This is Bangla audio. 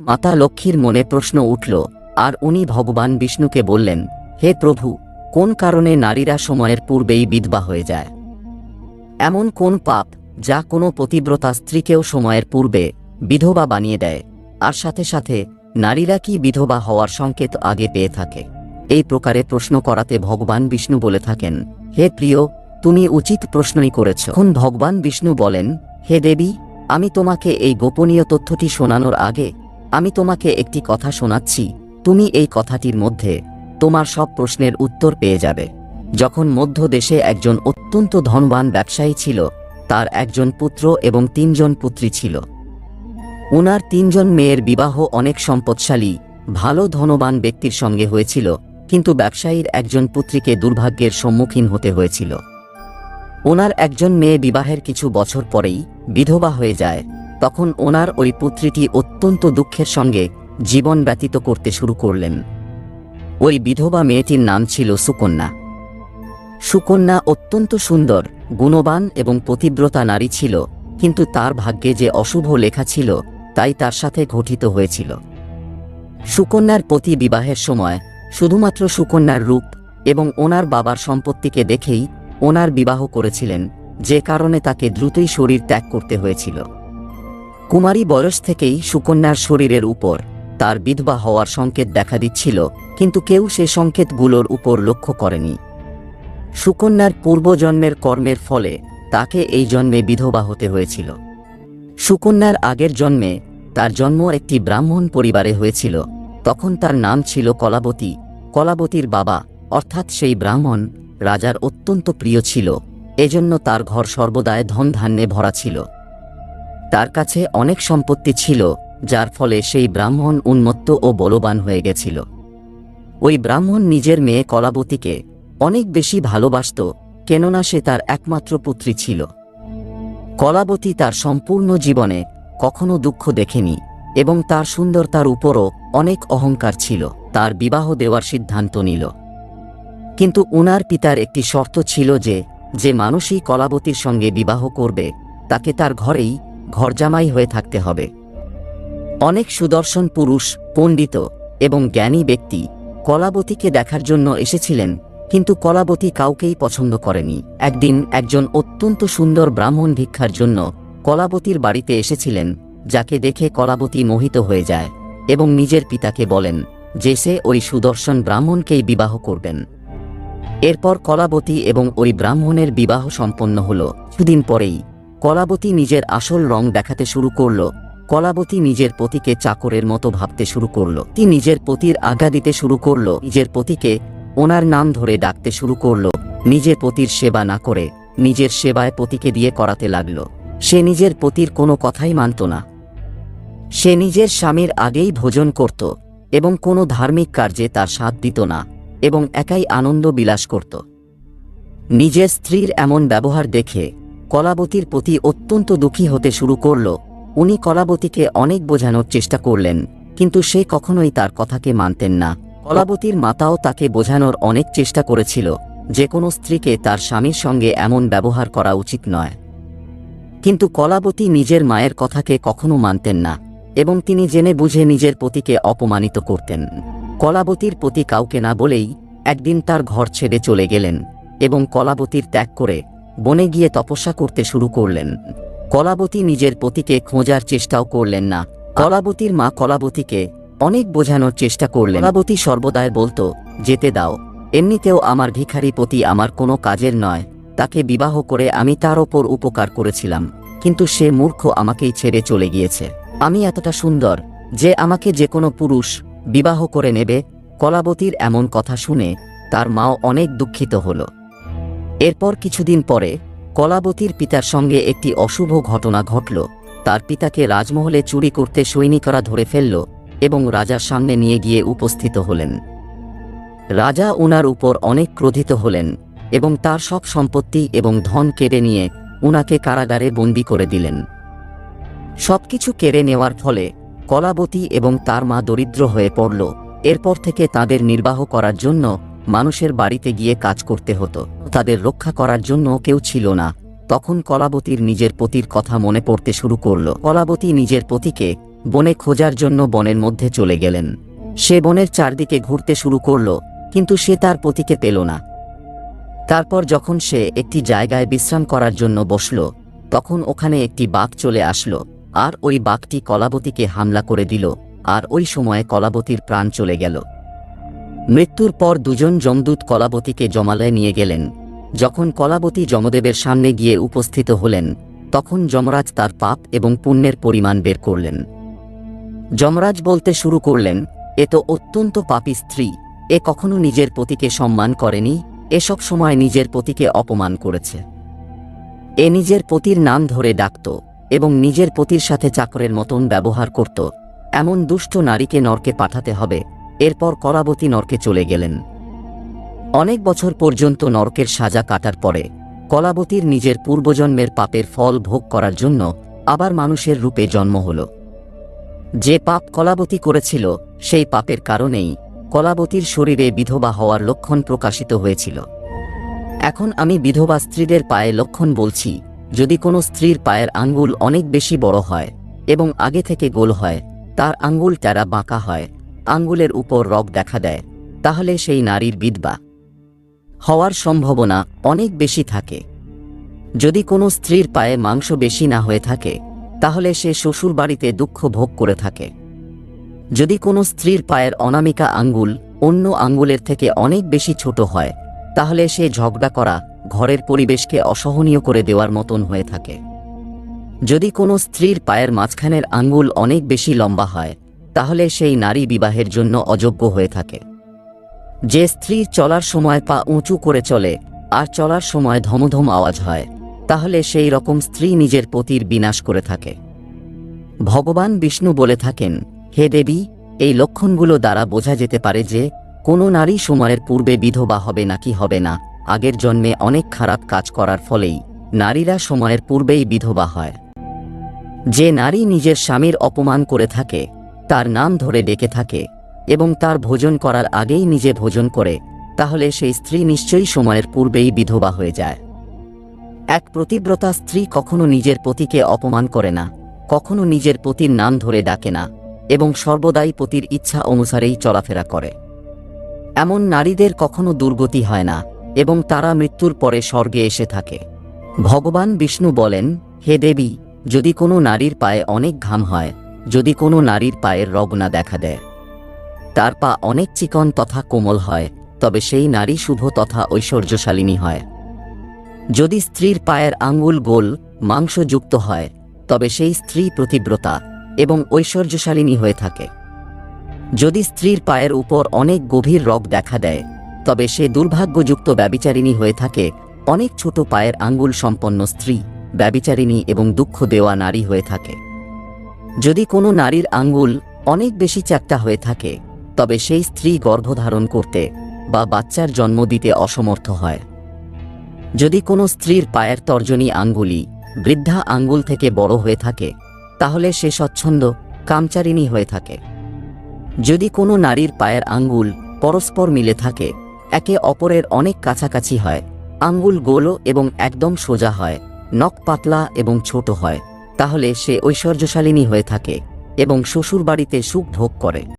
মাতা লক্ষ্মীর মনে প্রশ্ন উঠল, আর উনি ভগবান বিষ্ণুকে বললেন, হে প্রভু, কোন কারণে নারীরা সময়ের পূর্বেই বিধবা হয়ে যায়? এমন কোন পাপ যা কোনো পতিব্রতা স্ত্রীকেও সময়ের পূর্বে বিধবা বানিয়ে দেয়? আর সাথে সাথে নারীরা কি বিধবা হওয়ার সংকেত আগে পেয়ে থাকে? এই প্রকারে প্রশ্ন করাতে ভগবান বিষ্ণু বলে থাকেন, হে প্রিয়, তুমি উচিত প্রশ্নই করেছ। এখন ভগবান বিষ্ণু বলেন, হে দেবী, আমি তোমাকে এই গোপনীয় তথ্যটি শোনানোর আগে আমি তোমাকে একটি কথা শোনাচ্ছি, তুমি এই কথাটির মধ্যে তোমার সব প্রশ্নের উত্তর পেয়ে যাবে। যখন মধ্য দেশে একজন অত্যন্ত ধনবান ব্যবসায়ী ছিল, তার একজন পুত্র এবং তিনজন পুত্রী ছিল। ওনার তিনজন মেয়ের বিবাহ অনেক সম্পদশালী, ভালো ধনবান ব্যক্তির সঙ্গে হয়েছিল, কিন্তু ব্যবসায়ীর একজন পুত্রীকে দুর্ভাগ্যের সম্মুখীন হতে হয়েছিল। ওনার একজন মেয়ে বিবাহের কিছু বছর পরেই বিধবা হয়ে যায়। তখন ওনার ওই পুত্রীটি অত্যন্ত দুঃখের সঙ্গে জীবন ব্যতীত করতে শুরু করলেন। ওই বিধবা মেয়েটির নাম ছিল সুকন্যা। সুকন্যা অত্যন্ত সুন্দর, গুণবান এবং পতিব্রতা নারী ছিল, কিন্তু তার ভাগ্যে যে অশুভ লেখা ছিল, তাই তার সাথে ঘটিত হয়েছিল। সুকন্যার পতি বিবাহের সময় শুধুমাত্র সুকন্যার রূপ এবং ওনার বাবার সম্পত্তিকে দেখেই ওনার বিবাহ করেছিলেন, যে কারণে তাকে দ্রুতই শরীর ত্যাগ করতে হয়েছিল। কুমারী বয়স থেকেই সুকন্যার শরীরের উপর তার বিধবা হওয়ার সংকেত দেখা দিচ্ছিল, কিন্তু কেউ সে সংকেতগুলোর উপর লক্ষ্য করেনি। সুকন্যার পূর্বজন্মের কর্মের ফলে তাকে এই জন্মে বিধবা হতে হয়েছিল। সুকন্যার আগের জন্মে তার জন্ম একটি ব্রাহ্মণ পরিবারে হয়েছিল। তখন তার নাম ছিল কলাবতী। কলাবতীর বাবা, অর্থাৎ সেই ব্রাহ্মণ, রাজার অত্যন্ত প্রিয় ছিল। এজন্য তার ঘর সর্বদায় ধন ধান্যে ভরা ছিল। তার কাছে অনেক সম্পত্তি ছিল, যার ফলে সেই ব্রাহ্মণ উন্মত্ত ও বলবান হয়ে গেছিল। ওই ব্রাহ্মণ নিজের মেয়ে কলাবতীকে অনেক বেশি ভালোবাসত, কেননা সে তার একমাত্র পুত্রী ছিল। কলাবতী তার সম্পূর্ণ জীবনে কখনো দুঃখ দেখেনি এবং তার সুন্দরতার উপরও অনেক অহংকার ছিল, তার বিবাহ দেওয়ার সিদ্ধান্ত নিল। কিন্তু উনার পিতার একটি শর্ত ছিল যে যে মানুষই কলাবতীর সঙ্গে বিবাহ করবে, তাকে তার ঘরেই ঘরজামাই হয়ে থাকতে হবে। অনেক সুদর্শন পুরুষ, পণ্ডিত এবং জ্ঞানী ব্যক্তি কলাবতীকে দেখার জন্য এসেছিলেন, কিন্তু কলাবতী কাউকেই পছন্দ করেনি। একদিন একজন অত্যন্ত সুন্দর ব্রাহ্মণ ভিক্ষার জন্য কলাবতীর বাড়িতে এসেছিলেন, যাকে দেখে কলাবতী মোহিত হয়ে যায় এবং নিজের পিতাকে বলেন যে সে ওই সুদর্শন ব্রাহ্মণকেই বিবাহ করবেন। এরপর কলাবতী এবং ওই ব্রাহ্মণের বিবাহ সম্পন্ন হল। কিছুদিন পরেই কলাবতী নিজের আসল রং দেখাতে শুরু করল। কলাবতী নিজের পতিকে চাকরের মতো ভাবতে শুরু করল। তিনি নিজের পতির আজ্ঞা দিতে শুরু করল। নিজের পতিকে ওনার নাম ধরে ডাকতে শুরু করল। নিজের পতির সেবা না করে নিজের সেবায় পতিকে দিয়ে করাতে লাগল। সে নিজের পতির কোনো কথাই মানত না। সে নিজের স্বামীর আগেই ভোজন করত এবং কোনো ধার্মিক কার্যে তার সাথ দিত না এবং একাই আনন্দ বিলাস করত। নিজের স্ত্রীর এমন ব্যবহার দেখে কলাবতীর প্রতি অত্যন্ত দুঃখী হতে শুরু করল। উনি কলাবতীকে অনেক বোঝানোর চেষ্টা করলেন, কিন্তু সে কখনোই তার কথাকে মানতেন না। কলাবতীর মাতাও তাকে বোঝানোর অনেক চেষ্টা করেছিল, যে কোনো স্ত্রীকে তার স্বামীর সঙ্গে এমন ব্যবহার করা উচিত নয়। কিন্তু কলাবতী নিজের মায়ের কথাকে কখনো মানতেন না, এবং তিনি জেনে বুঝে নিজের পতিকে অপমানিত করতেন। কলাবতীর পতি কাউকে না বলেই একদিন তার ঘর ছেড়ে চলে গেলেন, এবং কলাবতীর ত্যাগ করে বনে গিয়ে তপস্যা করতে শুরু করলেন। কলাবতী নিজের পতিকে খোঁজার চেষ্টাও করলেন না। কলাবতীর মা কলাবতীকে অনেক বোঝানোর চেষ্টা করলেন। কলাবতী সর্বদাই বলতো, যেতে দাও। এমনিতেও আমার ভিখারি পতি আমার কোনো কাজের নয়। তাকে বিবাহ করে আমি তার ওপর উপকার করেছিলাম। কিন্তু সে মূর্খ আমাকেই ছেড়ে চলে গিয়েছে। আমি এতটা সুন্দর যে আমাকে যে কোনো পুরুষ বিবাহ করে নেবে? কলাবতীর এমন কথা শুনে তার মাও অনেক দুঃখিত হল। এরপর কিছুদিন পরে কলাবতীর পিতার সঙ্গে একটি অশুভ ঘটনা ঘটল। তার পিতাকে রাজমহলে চুরি করতে সৈনিকরা ধরে ফেলল এবং রাজার সামনে নিয়ে গিয়ে উপস্থিত হলেন। রাজা উনার উপর অনেক ক্রোধিত হলেন এবং তার সব সম্পত্তি এবং ধন কেড়ে নিয়ে উনাকে কারাগারে বন্দি করে দিলেন। সবকিছু কেড়ে নেওয়ার ফলে কলাবতী এবং তার মা দরিদ্র হয়ে পড়ল। এরপর থেকে তাদের নির্বাহ করার জন্য মানুষের বাড়িতে গিয়ে কাজ করতে হতো। তাদের রক্ষা করার জন্য কেউ ছিল না। তখন কলাবতীর নিজের পতির কথা মনে পড়তে শুরু করল। কলাবতী নিজের পতিকে বনে খোঁজার জন্য বনের মধ্যে চলে গেলেন। সে বনের চারদিকে ঘুরতে শুরু করল, কিন্তু সে তার পতিকে পেল না। তারপর যখন সে একটি জায়গায় বিশ্রাম করার জন্য বসল, তখন ওখানে একটি বাঘ চলে আসলো, আর ওই বাঘটি কলাবতীকে হামলা করে দিল, আর ওই সময়ে কলাবতীর প্রাণ চলে গেল। মৃত্যুর পর দুজন যমদূত কলাবতীকে জমালয়ে নিয়ে গেলেন। যখন কলাবতী যমদেবের সামনে গিয়ে উপস্থিত হলেন, তখন যমরাজ তার পাপ এবং পুণ্যের পরিমাণ বের করলেন। যমরাজ বলতে শুরু করলেন, এ তো অত্যন্ত পাপী স্ত্রী, এ কখনো নিজের পতিকে সম্মান করেনি এসব সময় নিজের পতিকে অপমান করেছে। এ নিজের পতির নাম ধরে ডাকত এবং নিজের পতির সাথে চাকরের মতন ব্যবহার করত। এমন দুষ্ট নারীকে নরকে পাঠাতে হবে এরপর কলাবতী নরকে চলে গেলেন। অনেক বছর পর্যন্ত নরকের সাজা কাটার পরে কলাবতীর নিজের পূর্বজন্মের পাপের ফল ভোগ করার জন্য আবার মানুষের রূপে জন্ম হল। যে পাপ কলাবতী করেছিল, সেই পাপের কারণেই কলাবতীর শরীরে বিধবা হওয়ার লক্ষণ প্রকাশিত হয়েছিল। এখন আমি বিধবা স্ত্রীদের পায়ে লক্ষণ বলছি, যদি কোনো স্ত্রীর পায়ের আঙ্গুল অনেক বেশি বড় হয় এবং আগে থেকে গোল হয়, তার আঙ্গুল ট্যারা বাঁকা হয় আঙ্গুলের উপর রগ দেখা দেয়, তাহলে সেই নারীর বিধবা হওয়ার সম্ভাবনা অনেক বেশি থাকে। যদি কোনো স্ত্রীর পায়ে মাংস বেশি না হয়ে থাকে, তাহলে সে শ্বশুর বাড়িতে দুঃখ ভোগ করে থাকে। যদি কোনো স্ত্রীর পায়ের অনামিকা আঙ্গুল অন্য আঙ্গুলের থেকে অনেক বেশি ছোট হয়, তাহলে সে ঝগড়া করা ঘরের পরিবেশকে অসহনীয় করে দেওয়ার মতন হয়ে থাকে। যদি কোনো স্ত্রীর পায়ের মাঝখানের আঙ্গুল অনেক বেশি লম্বা হয় তাহলে সেই নারী বিবাহের জন্য অযোগ্য হয়ে থাকে। যে স্ত্রী চলার সময় পা উঁচু করে চলে আর চলার সময় ধমধম আওয়াজ হয়, তাহলে সেই রকম স্ত্রী নিজের পতির বিনাশ করে থাকে। ভগবান বিষ্ণু বলে থাকেন, হে দেবী, এই লক্ষণগুলো দ্বারা বোঝা যেতে পারে যে, কোনো নারী সময়ের পূর্বে বিধবা হবে নাকি হবে না, আগের জন্মে অনেক খারাপ কাজ করার ফলেই নারীরা সময়ের পূর্বেই বিধবা হয়। যে নারী নিজের স্বামীর অপমান করে থাকে তার নাম ধরে ডেকে থাকে এবং তার ভোজন করার আগেই নিজে ভোজন করে, তাহলে সেই স্ত্রী নিশ্চয়ই সময়ের পূর্বেই বিধবা হয়ে যায়। এক প্রতিব্রতা স্ত্রী কখনো নিজের পতিকে অপমান করে না, কখনো নিজের পতির নাম ধরে ডাকে না এবং সর্বদাই পতির ইচ্ছা অনুসারেই চলাফেরা করে। এমন নারীদের কখনো দুর্গতি হয় না এবং তারা মৃত্যুর পরে স্বর্গে এসে থাকে। ভগবান বিষ্ণু বলেন, হে দেবী, যদি কোনো নারীর পায়ে অনেক ঘাম হয় যদি কোনো নারীর পায়ের রগনা দেখা দেয়। তার পা অনেক চিকন তথা কোমল হয়, তবে সেই নারী শুভ তথা ঐশ্বর্যশালিনী হয়। যদি স্ত্রীর পায়ের আঙ্গুল গোল, মাংসযুক্ত হয়, তবে সেই স্ত্রী প্রতিব্রতা এবং ঐশ্বর্যশালিনী হয়ে থাকে। যদি স্ত্রীর পায়ের উপর অনেক গভীর রগ দেখা দেয়, তবে সে দুর্ভাগ্যযুক্ত ব্যবিচারিণী হয়ে থাকে। অনেক ছোট পায়ের আঙ্গুল সম্পন্ন স্ত্রী, ব্যবিচারিণী এবং দুঃখ দেওয়া নারী হয়ে থাকে। যদি কোনো নারীর আঙ্গুল অনেক বেশি চ্যাপ্টা হয়ে থাকে, তবে সেই স্ত্রী গর্ভধারণ করতে বা বাচ্চার জন্ম দিতে অসমর্থ হয়। যদি কোনো স্ত্রীর পায়ের তর্জনী আঙ্গুলি বৃদ্ধা আঙ্গুল থেকে বড় হয়ে থাকে, তাহলে সে স্বচ্ছন্দ, কামচারিণী হয়ে থাকে। যদি কোনো নারীর পায়ের আঙ্গুল পরস্পর মিলে থাকে, একে অপরের অনেক কাছাকাছি হয়, আঙ্গুল গোল এবং একদম সোজা হয়, নখ পাতলা এবং ছোট হয়। তাহলে সে ঐশ্বর্যশালিনী হয়ে থাকে এবং শ্বশুর বাড়িতে সুখ ভোগ করে।